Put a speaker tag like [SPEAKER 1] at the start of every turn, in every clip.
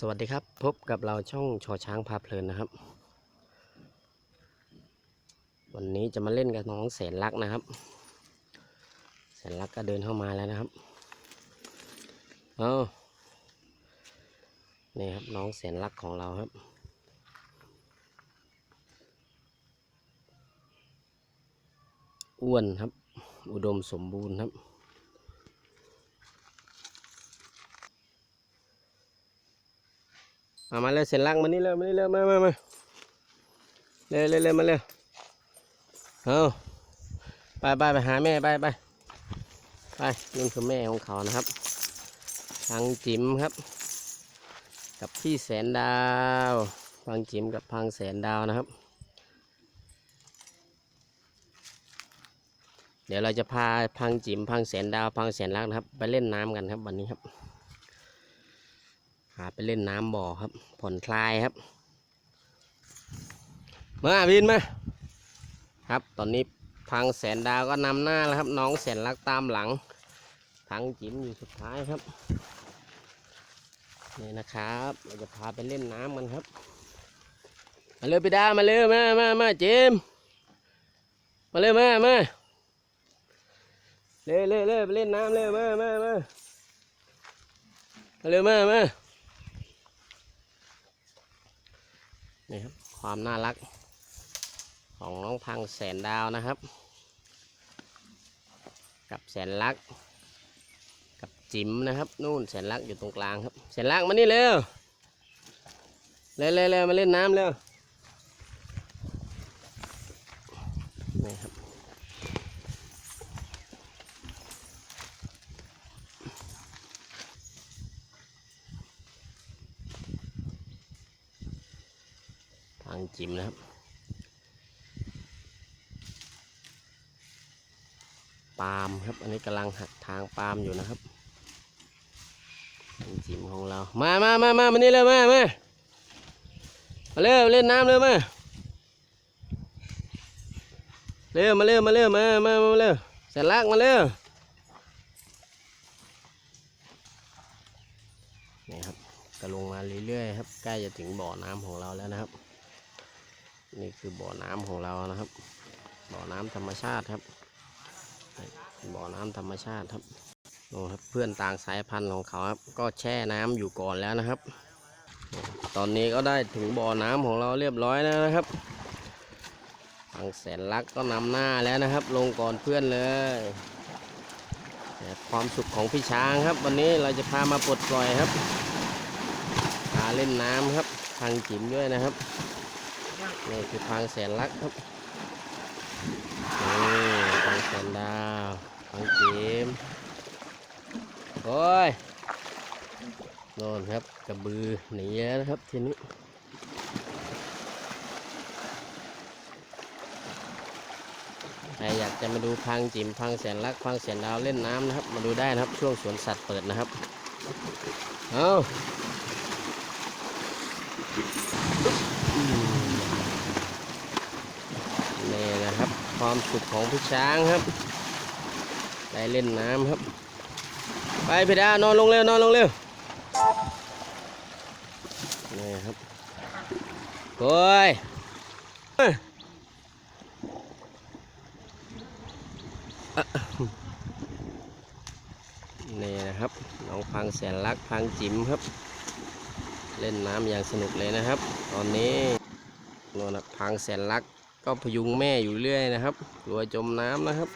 [SPEAKER 1] สวัสดีครับ พบกับเราช่องชอช้างพาเพลินนะครับ วันนี้จะมาเล่นกับน้องแสนรักนะครับ แสนรักก็เดินเข้ามาแล้วนะครับเอานี่ครับน้องแสนรักของเราครับ อ้วนครับ อุดมสมบูรณ์ครับ มามาเลยเส้นลักมานี่เร็วมานี่เร็วมามามาเร็วเร็วเร็วมาเร็วเอาไปไปไปหาแม่ไปไปไปนี่คือแม่ของเขานะครับพังจิ๋มครับ กับพี่แสนดาวพังจิ๋มกับพังแสนดาวนะครับ เดี๋ยวเราจะพาพังจิ๋มพังแสนดาวพังแสนรักนะครับ ไปเล่นน้ำกันครับวันนี้ครับาไปเล่นน้ำบ่อครับ ผ่อนคลายครับ มาวินมาครับ ตอนนี้พังแสนดาวก็นำหน้าแล้วครับ น้องแสนรักตามหลังพังจิ๋มอยู่สุดท้ายครับนี่นะครับ เราจะพาไปเล่นน้ำกันครับ มาเร็วพี่ดามาเร็วมามามาเจมมาเร็วมามาเร็วเร็วเร็วไปเล่นน้ำเร็วมามามามาเร็วมามา นี่ครับความน่ารัก ของน้องพังแสนดาวนะครับ กับแสนรัก กับจิ๋มนะครับนู่นแสนรักอยู่ตรงกลางครับ แสนรักมานี่เร็วเร็วเร็วเร็วมาเล่นน้ำเร็วังจิ๋มนะครับ ปาล์มครับ อันนี้กำลังหักทางปาล์มอยู่นะครับจิ๋มของเรา มามามามามานี่เร็วมามามาเร็วเล่นน้ำเร็วมาเร็วมาเร็วมาเร็วมามามาเร็วแสนลักมาเร็วนี่ครับก็ลงมาเรื่อยๆครับ ใกล้จะถึงบ่อน้ำของเราแล้วนะครับ นี่คือบ่อน้ำของเรานะครับ บ่อน้ำธรรมชาติครับ บ่อน้ำธรรมชาติครับโอ้ครับเพื่อนต่างสายพันธุ์ของเขาครับ ก็แช่น้ำอยู่ก่อนแล้วนะครับ ตอนนี้ก็ได้ถึงบ่อน้ำของเราเรียบร้อยแล้วนะครับทางแสนลักก็นำหน้าแล้วนะครับ ลงก่อนเพื่อนเลยความสุขของพี่ช้างครับ วันนี้เราจะพามาปลดปล่อยครับพาเล่นน้ำครับทางจิ๋มด้วยนะครับ นี่คือทางแสนลักครับนี่ทางแสนดาวทางจิมโอ้ยโน่นครับกระบือหนีแล้วนะครับทีนี้ใครอยากจะมาดูพังจิมพังแสนรักพังแสนดาวเล่นน้ำนะครับ มาดูได้นะครับช่วงสวนสัตว์เปิดนะครับ เอาอืม นี่นะ ความสุขของพี่ช้างครับ ได้เล่นน้ำครับ ไปพี่ดานอนลงเร็วนอนลงเร็วนี่ครับโอ้ยนี่นะครับน้องพังแสนรักพังจิ๋มครับ เล่นน้ำอย่างสนุกเลยนะครับ ตอนนี้นนนพังแสนรัก ก็พยุงแม่อยู่เรื่อยนะครับกลัวจมน้ำนะครับ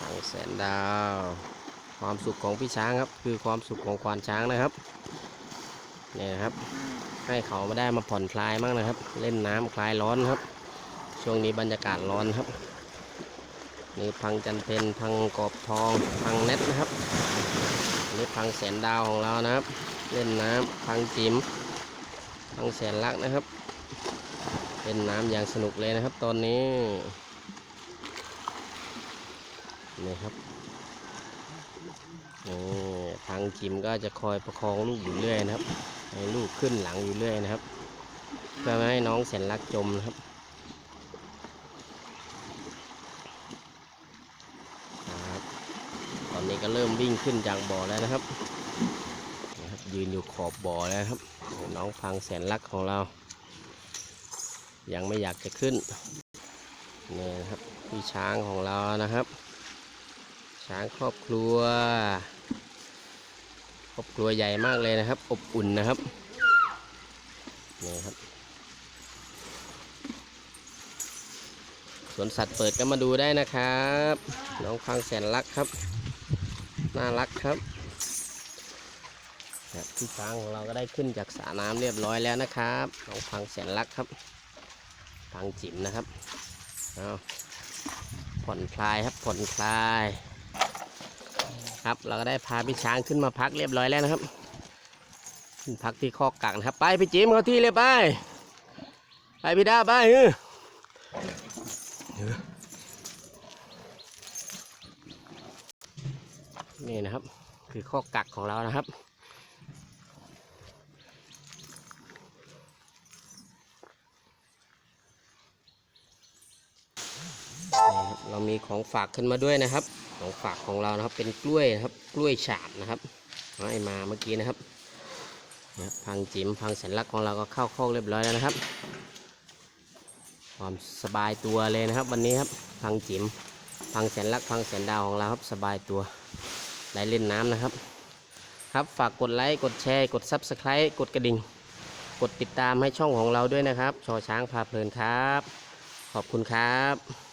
[SPEAKER 1] ทางแสนดาว ความสุขของพี่ช้างครับ คือความสุขของควานช้างนะครับเนี่ยครับ ให้เขามาได้มาผ่อนคลายมั่งนะครับ เล่นน้ำคลายร้อนครับ ช่วงนี้บรรยากาศร้อนครับนี่พังจันเพนพังกอบทอง พังเน็ตนะครับนี่พังแสนดาวของเรานะครับ เล่นน้ำพังจิ๋มพังแสนลักนะครับเล่นน้ำอย่างสนุกเลยนะครับ ตอนนี้นี่ครับนี่ทางจิมก็จะคอยประคองลูกอยู่เรื่อยนะครับ ให้ลูกขึ้นหลังอยู่เรื่อยนะครับ เพื่อไม่ให้น้องแสนรักจมนะครับครับ ตอนนี้ก็เริ่มวิ่งขึ้นจากบ่อแล้วนะครับ ยืนอยู่ขอบบ่อแล้วครับ น้องพังแสนรักของเรา ยังไม่อยากจะขึ้นนี่นะครับพี่ช้างของเรานะครับ ช้างครอบครัว ครอบครัวใหญ่มากเลยนะครับ อบอุ่นนะครับนี่ครับสวนสัตว์เปิดก็มาดูได้นะครับ น้องพังแสนรักครับ น่ารักครับ พี่ช้างของเราก็ได้ขึ้นจากสระน้ำเรียบร้อยแล้วนะครับน้องพังแสนรักครับ พังจิ๋มนะครับเอาผ่อนคลายครับผ่อนคลาย ครับเราก็ได้พาพี่ช้างขึ้นมาพักเรียบร้อยแล้วนะครับพักที่คอกกักนะครับ ไปพี่จิ๋มเขาที่เลยไป ไปพี่ดาไปเออนี่นะครับ คือคอกกักของเรานะครับ ครับ เรามีของฝากขึ้นมาด้วยนะครับ ของฝากของเรานะครับ เป็นกล้วยนะครับ กล้วยฉาบนะครับให้มาเมื่อกี้นะครับนะพังจิ๋มพังแสนลักของเราก็เข้าคอกเรียบร้อยแล้วนะครับ ความสบายตัวเลยนะครับ วันนี้ครับพังจิ๋มพังแสนลักพังแสนดาวของเราครับสบายตัวได้เล่นน้ำนะครับ ครับฝากกดไลค์กดแชร์กดซับสไครต์กดกระดิ่ง กดติดตามให้ช่องของเราด้วยนะครับชอช้างพาเพลินครับ ขอบคุณครับ